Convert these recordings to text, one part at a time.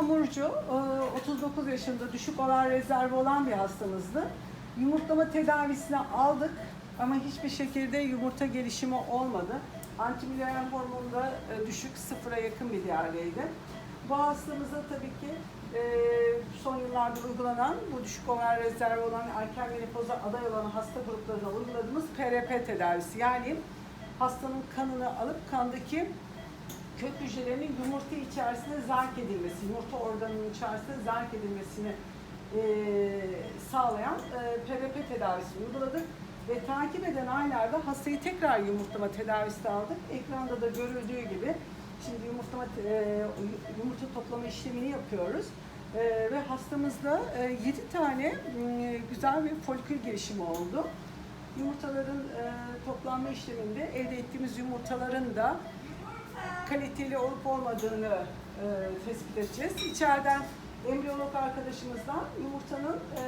hamurcu, e, 39 yaşında düşük olan rezervi olan bir hastamızdı. Yumurtlama tedavisini aldık ama hiçbir şekilde yumurta gelişimi olmadı. Antimüllerian hormonu da e, düşük, sıfıra yakın bir değerdeydi. Bu hastamıza tabii ki e, son yıllarda uygulanan, bu düşük over rezervi olan erken menopoza aday olan hasta gruplarına uyguladığımız PRP tedavisi. Yani hastanın kanını alıp kandaki kök hücrelerinin yumurta içerisine zark edilmesi, yumurta organının içerisine zark edilmesini e, sağlayan e, PRP tedavisi uyguladık. Ve takip eden aylarda hastayı tekrar yumurtlama tedavisi aldık. Ekranda da görüldüğü gibi şimdi yumurtlama, e, yumurta toplama işlemini yapıyoruz. E, ve hastamızda e, 7 tane e, güzel bir folikül gelişimi oldu. Yumurtaların e, toplanma işleminde elde ettiğimiz yumurtaların da kaliteli olup olmadığını e, tespit edeceğiz. İçeriden embriyolog arkadaşımızdan yumurtanın e,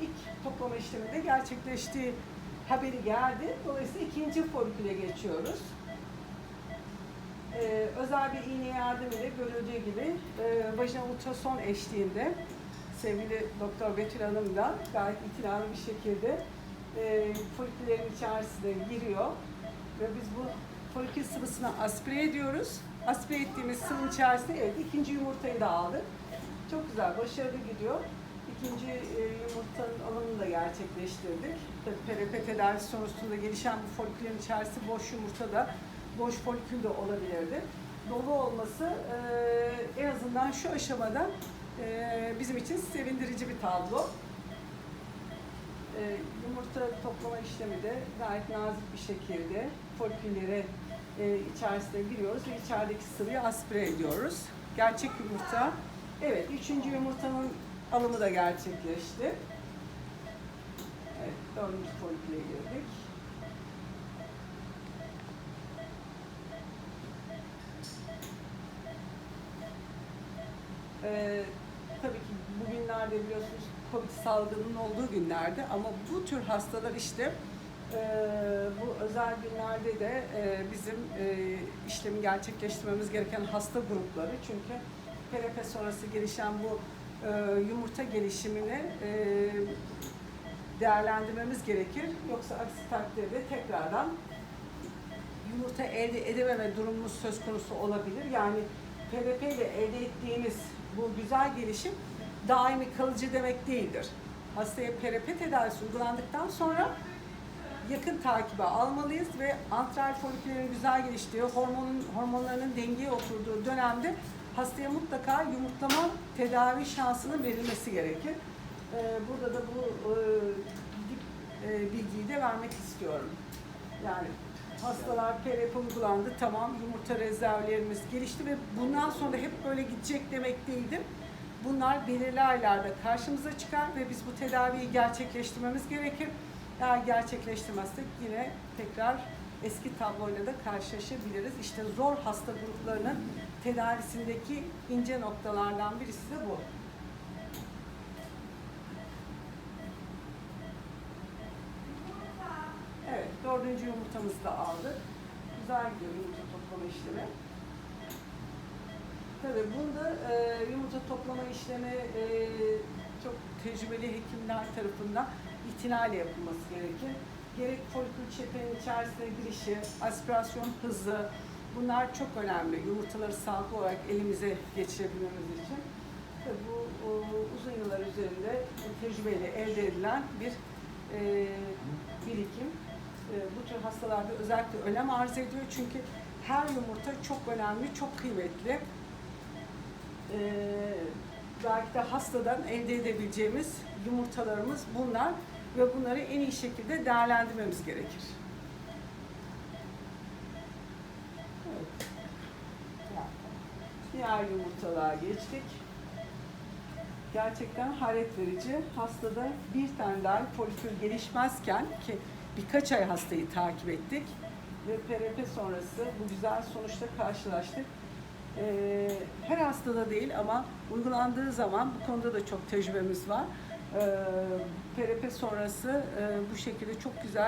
ilk toplama işleminde gerçekleştiği haberi geldi. Dolayısıyla ikinci foliküle geçiyoruz. E, özel bir iğne yardımıyla görüldüğü gibi e, vajinal ultrason eşliğinde sevgili Doktor Betül Hanım da gayet itinalı bir şekilde e, foliküllerin içerisine giriyor ve biz bu folikül sıvısını aspire ediyoruz. Aspire ettiğimiz sıvının içerisine evet ikinci yumurtayı da aldık. Çok güzel, başarılı gidiyor. İkinci e, yumurtanın alımını da gerçekleştirdik. Tabii PRP tedavisi sonucunda gelişen bu foliküllerin içerisinde boş yumurta da, boş folikül de olabilirdi. Dolu olması e, en azından şu aşamada e, bizim için sevindirici bir tablo. E, yumurta toplama işlemi de gayet nazik bir şekilde foliküllere e, içerisine giriyoruz ve içerideki sıvıyı aspire ediyoruz. Gerçek yumurta, evet üçüncü yumurtanın alımı da gerçekleşti. Evet, dördüncü foliküle girdik. Ee, tabii ki bugünlerde biliyorsunuz Covid salgının olduğu günlerde ama bu tür hastalar işte e, bu özel günlerde de e, bizim e, işlemi gerçekleştirmemiz gereken hasta grupları çünkü PRP sonrası gelişen bu e, yumurta gelişimini e, değerlendirmemiz gerekir. Yoksa aksi takdirde tekrardan yumurta elde edememe durumumuz söz konusu olabilir. Yani PRP ile elde ettiğimiz bu güzel gelişim daimi kalıcı demek değildir. Hastaya PRP tedavisi uygulandıktan sonra yakın takibe almalıyız ve antral foliküllerin güzel geliştiği, hormonun hormonlarının dengeye oturduğu dönemde hastaya mutlaka yumurtlama tedavi şansının verilmesi gerekir. Ee, burada da bu e, e, bilgiyi de vermek istiyorum. Yani hastalar PRP uygulandı, tamam yumurta rezervlerimiz gelişti ve bundan sonra hep böyle gidecek demek değildir. Bunlar belirli aylarda karşımıza çıkar ve biz bu tedaviyi gerçekleştirmemiz gerekir. Eğer gerçekleştirmezsek yine tekrar eski tabloyla da karşılaşabiliriz. İşte zor hasta gruplarının tedavisindeki ince noktalardan birisi de bu. Evet, dördüncü yumurtamızı da aldık. Güzel gidiyor yumurta toplama işlemi. Tabii bunda e, yumurta toplama işlemi e, çok tecrübeli hekimler tarafından itinayla yapılması gerekir. Gerek folikül çepenin içerisine girişi, aspirasyon hızı, bunlar çok önemli. Yumurtaları sağlıklı olarak elimize geçirebilmemiz için. Tabii bu o, uzun yıllar üzerinde tecrübeyle elde edilen bir e, birikim. E, bu tür hastalarda özellikle önem arz ediyor çünkü her yumurta çok önemli, çok kıymetli. E, belki de hastadan elde edebileceğimiz yumurtalarımız bunlar ve bunları en iyi şekilde değerlendirmemiz gerekir. Evet. Diğer yumurtalığa geçtik. Gerçekten hayret verici. Hastada bir tane daha folikül gelişmezken ki birkaç ay hastayı takip ettik ve PRP sonrası bu güzel sonuçla karşılaştık. Ee, her hastada değil ama uygulandığı zaman bu konuda da çok tecrübemiz var. Ee, PRP sonrası e, bu şekilde çok güzel